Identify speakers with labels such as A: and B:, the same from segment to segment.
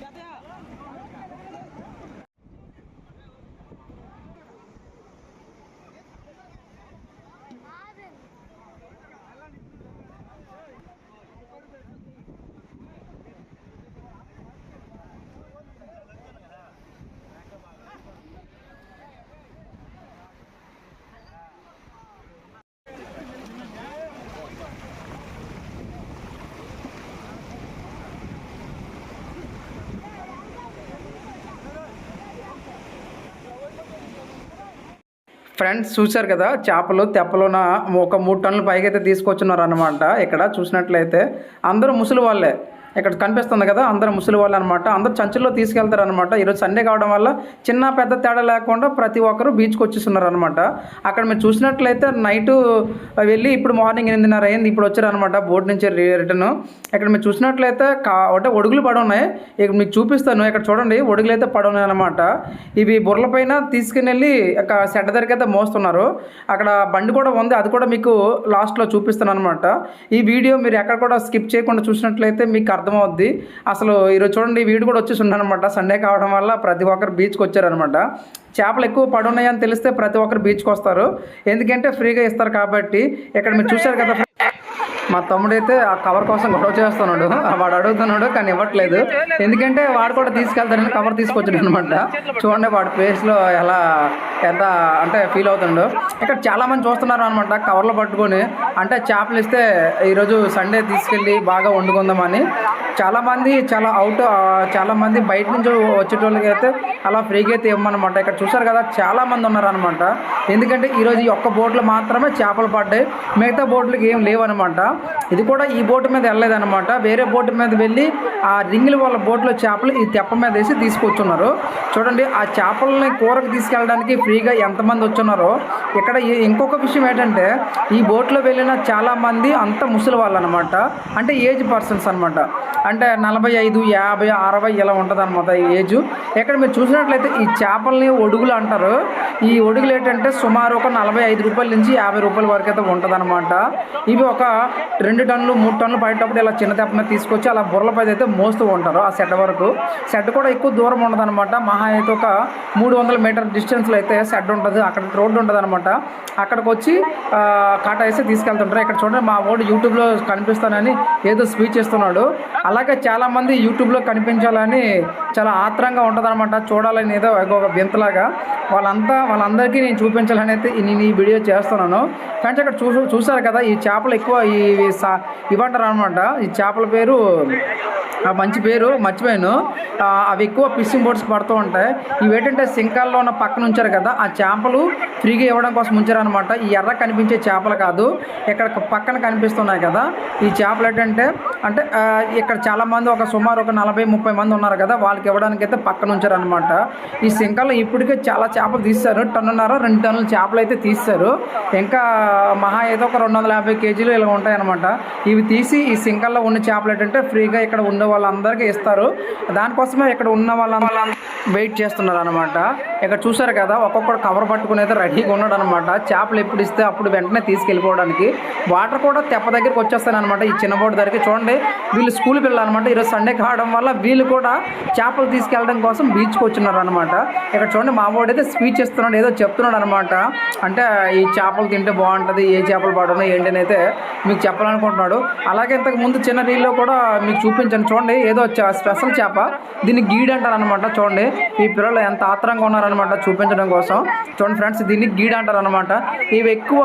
A: Jatuh ya. Friends చూశారు కదా చేపలు తెప్పలోన ఒక మూడు టన్నుల పైకి అయితే తీసుకొచ్చున్నారు అనమాట ఇక్కడ చూసినట్లయితే అందరూ ముసలి వాళ్ళే. ఇక్కడ కనిపిస్తుంది కదా అందరూ ముసలి వాళ్ళు అనమాట అందరూ చంచుల్లో తీసుకెళ్తారు అనమాట ఈరోజు సండే కావడం వల్ల చిన్న పెద్ద తేడా లేకుండా ప్రతి ఒక్కరు బీచ్కి వచ్చేస్తున్నారు అనమాట అక్కడ మీరు చూసినట్లయితే నైట్ వెళ్ళి ఇప్పుడు మార్నింగ్ ఎనిమిదిన్నర అయింది ఇప్పుడు వచ్చారనమాట బోట్ నుంచి రిటర్న్ ఇక్కడ మీరు చూసినట్లయితే కా అంటే ఒడుగులు పడి ఉన్నాయి. ఇక్కడ మీకు చూపిస్తాను ఇక్కడ చూడండి ఒడుగులు అయితే పడి ఉన్నాయి అనమాట ఇవి బుర్రల పైన తీసుకుని వెళ్ళి ఒక సెడ్ దగ్గరికి అయితే మోస్తున్నారు. అక్కడ బండి కూడా ఉంది అది కూడా మీకు లాస్ట్లో చూపిస్తాను అనమాట ఈ వీడియో మీరు ఎక్కడ కూడా స్కిప్ చేయకుండా చూసినట్లయితే మీకు అర్థమవుద్ది. అసలు ఈరోజు చూడండి వీడు కూడా వచ్చేసి అనమాట సండే కావడం వల్ల ప్రతి ఒక్కరు బీచ్కి వచ్చారనమాట. చేపలు ఎక్కువ పడున్నాయని తెలిస్తే ప్రతి ఒక్కరు బీచ్కి వస్తారు. ఎందుకంటే ఫ్రీగా ఇస్తారు కాబట్టి ఇక్కడ మీరు చూశారు కదా మా తమ్ముడైతే ఆ కవర్ కోసం గొడవ చేస్తున్నాడు. వాడు అడుగుతున్నాడు కానీ ఇవ్వట్లేదు. ఎందుకంటే వాడు కూడా తీసుకెళ్తాడని కవర్ తీసుకొచ్చాడు అనమాట. చూడండి వాడి ఫేస్లో ఎలా ఎంత అంటే ఫీల్ అవుతుండో. ఇక్కడ చాలా మంది చూస్తున్నారు అనమాట కవర్లో పట్టుకొని. అంటే చేపలు ఇస్తే ఈరోజు సండే తీసుకెళ్ళి బాగా వండుకుందామని. చాలామంది చాలా అవుట్ చాలామంది బయట నుంచి వచ్చేటోళ్ళకి అయితే అలా ఫ్రీగా అయితే ఇవ్వమన్నమాట. ఇక్కడ చూసారు కదా చాలా మంది ఉన్నారనమాట ఎందుకంటే ఈరోజు ఈ ఒక్క బోట్లో మాత్రమే చేపలు పడ్డాయి. మిగతా బోట్లకి ఏం లేవనమాట ఇది కూడా ఈ బోటు మీద వెళ్ళలేదన్నమాట. వేరే బోటు మీద వెళ్ళి ఆ రింగుల వాళ్ళ బోట్లో చేపలు ఈ తెప్ప మీద వేసి తీసుకొచ్చున్నారు. చూడండి ఆ చేపలని కూరకు తీసుకెళ్ళడానికి ఫ్రీగా ఎంతమంది వచ్చున్నారో. ఇక్కడ ఇంకొక విషయం ఏంటంటే ఈ బోట్లో వెళ్ళిన చాలామంది అంత ముసలి వాళ్ళు అనమాట అంటే ఏజ్ పర్సన్స్ అనమాట అంటే నలభై ఐదు యాభై అరవై ఇలా ఉంటుంది అనమాట ఈ ఏజ్. ఇక్కడ మీరు చూసినట్లయితే ఈ చేపల్ని ఒడుగులు అంటారు. ఈ ఒడుగులు ఏంటంటే సుమారు ఒక నలభై ఐదు రూపాయల నుంచి యాభై రూపాయల వరకు అయితే ఉంటుంది ఇవి ఒక రెండు రెండు టన్నులు మూడు టన్నులు పడేటప్పుడు ఇలా చిన్న తెప్ప మీద తీసుకొచ్చి అలా బుర్రలపై అయితే మోస్తూ ఉంటారు ఆ షెడ్ వరకు. షెడ్ కూడా ఎక్కువ దూరం ఉండదు అనమాట మహా అయితే ఒక మూడు వందల మీటర్ డిస్టెన్స్లో అయితే షెడ్ ఉంటుంది. అక్కడ రోడ్డు ఉంటుంది అనమాట అక్కడికి వచ్చి కాటా వేసి తీసుకెళ్తుంటారు. ఇక్కడ చూడండి మా వాడు యూట్యూబ్లో కనిపిస్తానని ఏదో స్పీచ్ ఇస్తున్నాడు అలాగే చాలామంది యూట్యూబ్లో కనిపించాలని చాలా ఆత్రంగా ఉంటుంది అనమాట చూడాలని ఏదో ఒక వింతలాగా. వాళ్ళంతా వాళ్ళందరికీ నేను చూపించాలని అయితే నేను ఈ వీడియో చేస్తున్నాను. ఫ్రెండ్స్ అక్కడ చూ చూసారు కదా ఈ చేపలు ఎక్కువ ఈ సా ఇవ్వంటారు అనమాట ఈ చేపల పేరు మంచి పేరు మర్చిపోయాను. అవి ఎక్కువ ఫిషింగ్ బోట్స్ పడుతూ ఉంటాయి. ఇవి ఏంటంటే సింకాల్లో ఉన్న పక్కన ఉంచారు కదా ఆ చేపలు ఫ్రీగా ఇవ్వడం కోసం ఉంచారనమాట ఈ ఎర్ర కనిపించే చేపలు కాదు ఇక్కడ పక్కన కనిపిస్తున్నాయి కదా. ఈ చేపలు ఏంటంటే అంటే ఇక్కడ చాలామంది ఒక సుమారు ఒక నలభై ముప్పై మంది ఉన్నారు కదా వాళ్ళకి ఇవ్వడానికి అయితే పక్కన ఉంచారనమాట ఈ సింకాల్లో ఇప్పటికే చాలా చేపలు తీస్తారు టన్నున్నర రెండు టన్నుల చేపలు అయితే తీస్తారు ఇంకా మహా ఏదో ఒక రెండు వందల యాభై కేజీలు ఇలా ఉంటాయి అనమాట ఇవి తీసి ఈ సింకల్లో ఉన్న చేపలు ఏంటంటే ఫ్రీగా ఇక్కడ ఉన్న వాళ్ళందరికీ ఇస్తారు. దానికోసమే ఇక్కడ ఉన్న వాళ్ళందరూ వెయిట్ చేస్తున్నారు అనమాట ఇక్కడ చూసారు కదా ఒక్కొక్కడు కవర్ పట్టుకుని అయితే రెడీగా ఉన్నాడు అనమాట చేపలు ఎప్పుడు ఇస్తే అప్పుడు వెంటనే తీసుకెళ్ళిపోవడానికి. వాటర్ కూడా తెప్ప దగ్గరికి వచ్చేస్తాను అనమాట ఈ చిన్న దగ్గరికి. చూడండి వీళ్ళు స్కూల్ పిల్లలనమాట ఈరోజు సండే కావడం వల్ల వీళ్ళు కూడా చేపలు తీసుకెళ్ళడం కోసం బీచ్కి వచ్చినారు అనమాట ఇక్కడ చూడండి మా వాడు అయితే స్పీచ్ ఇస్తున్నాడు ఏదో చెప్తున్నాడు అనమాట అంటే ఈ చేపలు తింటే బాగుంటుంది ఏ చేపలు పడడం ఏంటి అయితే మీకు చెప్పాలనుకుంటున్నాడు. అలాగే ఇంతకు ముందు చిన్న రీల్లో కూడా మీకు చూపించాను. చూడండి ఏదో స్పెషల్ చేప. దీన్ని గీడ్ అంటారు అనమాట చూడండి. ఈ పిల్లలు ఎంత ఆత్రంగా ఉన్నారనమాట చూపించడం కోసం. చూడండి ఫ్రెండ్స్ దీన్ని గీడ్ అంటారు అనమాట ఇవి ఎక్కువ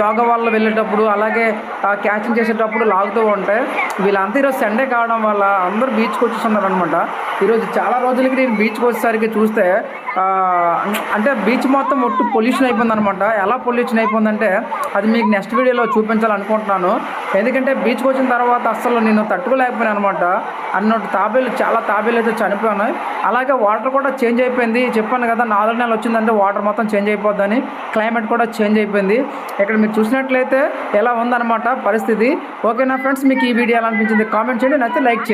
A: జాగ వాళ్ళు వెళ్ళేటప్పుడు అలాగే క్యాచింగ్ చేసేటప్పుడు లాగుతూ ఉంటాయి వీళ్ళంతా ఈరోజు సండే కావడం వల్ల అందరూ బీచ్కి వచ్చేస్తున్నారు అనమాట ఈరోజు చాలా రోజులకి నేను బీచ్కి వచ్చేసరికి చూస్తే అంటే బీచ్ మొత్తం ఒట్టు పొల్యూషన్ అయిపోయింది అనమాట ఎలా పొల్యూషన్ అయిపోయిందంటే అది మీకు నెక్స్ట్ వీడియోలో చూపించాలనుకుంటున్నాను. ఎందుకంటే బీచ్కి వచ్చిన తర్వాత అస్సలు నేను తట్టుకోలేకపోయాను అనమాట అన్నట్టు తాబేలు చాలా తాబేలు అయితే చనిపోయినాయి. అలాగే వాటర్ కూడా చేంజ్ అయిపోయింది. చెప్పాను కదా నాలుగు నెలలు వచ్చిందంటే వాటర్ మొత్తం చేంజ్ అయిపోద్దని క్లైమేట్ కూడా చేంజ్ అయిపోయింది. ఇక్కడ మీరు చూసినట్లయితే ఎలా ఉందన్నమాట పరిస్థితి. ఓకేనా ఫ్రెండ్స్ మీకు ఈ వీడియో ఎలా అనిపించింది కామెంట్ చేయండి నచ్చితే లైక్ చేయండి.